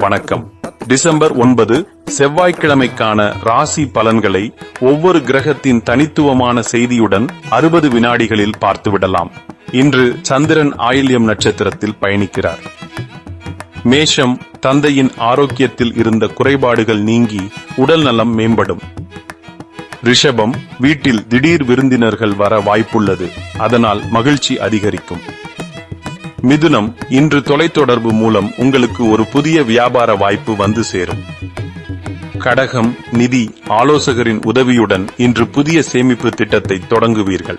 வணக்கம். டிசம்பர் ஒன்பது செவ்வாய்க்கிழமைக்கான ராசி பலன்களை ஒவ்வொரு கிரகத்தின் தனித்துவமான செய்தியுடன் அறுபது வினாடிகளில் பார்த்துவிடலாம். இன்று சந்திரன் ஆயில்யம் நட்சத்திரத்தில் பயணிக்கிறார். மேஷம் தந்தையின் ஆரோக்கியத்தில் இருந்த குறைபாடுகள் நீங்கி உடல் நலம் மேம்படும். ரிஷபம் வீட்டில் திடீர் விருந்தினர்கள் வர வாய்ப்புள்ளது. அதனால் மகிழ்ச்சி அதிகரிக்கும். மிதுனம் இன்று தொலைத்தொடர்பு மூலம் உங்களுக்கு ஒரு புதிய வியாபார வாய்ப்பு வந்து சேரும். கடகம் நிதி ஆலோசகரின் உதவியுடன் இன்று புதிய சேமிப்பு திட்டத்தை தொடங்குவீர்கள்.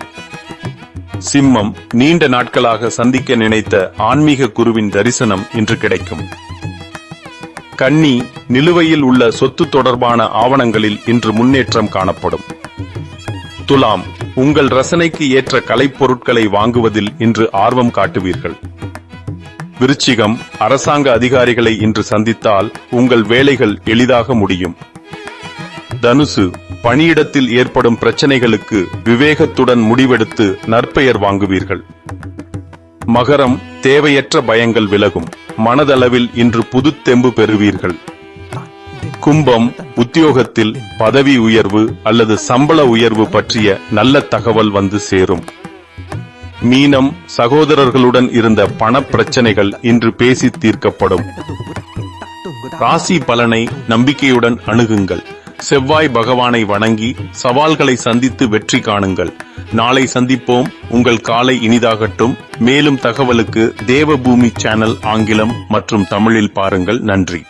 சிம்மம் நீண்ட நாட்களாக சந்திக்க நினைத்த ஆன்மீக குருவின் தரிசனம் இன்று கிடைக்கும். கன்னி நிலுவையில் உள்ள சொத்து தொடர்பான ஆவணங்களில் இன்று முன்னேற்றம் காணப்படும். துலாம் உங்கள் ரசனைக்கு ஏற்ற கலைப்பொருட்களை வாங்குவதில் இன்று ஆர்வம் காட்டுவீர்கள். விருச்சிகம் அரசாங்க அதிகாரிகளை இன்று சந்தித்தால் உங்கள் வேலைகள் எளிதாக முடியும். தனுசு பணியிடத்தில் ஏற்படும் பிரச்சனைகளுக்கு விவேகத்துடன் முடிவெடுத்து நற்பெயர் வாங்குவீர்கள். மகரம் தேவையற்ற பயங்கள் விலகும். மனதளவில் இன்று புதுத்தெம்பு பெறுவீர்கள். கும்பம் உத்தியோகத்தில் பதவி உயர்வு அல்லது சம்பள உயர்வு பற்றிய நல்ல தகவல் வந்து சேரும். மீனம் சகோதரர்களுடன் இருந்த பணப் பிரச்சனைகள் இன்று பேசி தீர்க்கப்படும். ராசி பலனை நம்பிக்கையுடன் அணுகுங்கள். செவ்வாய் பகவானை வணங்கி சவால்களை சந்தித்து வெற்றி காணுங்கள். நாளை சந்திப்போம். உங்கள் காலை இனிதாகட்டும். மேலும் தகவலுக்கு தேவபூமி சேனல் ஆங்கிலம் மற்றும் தமிழில் பாருங்கள். நன்றி.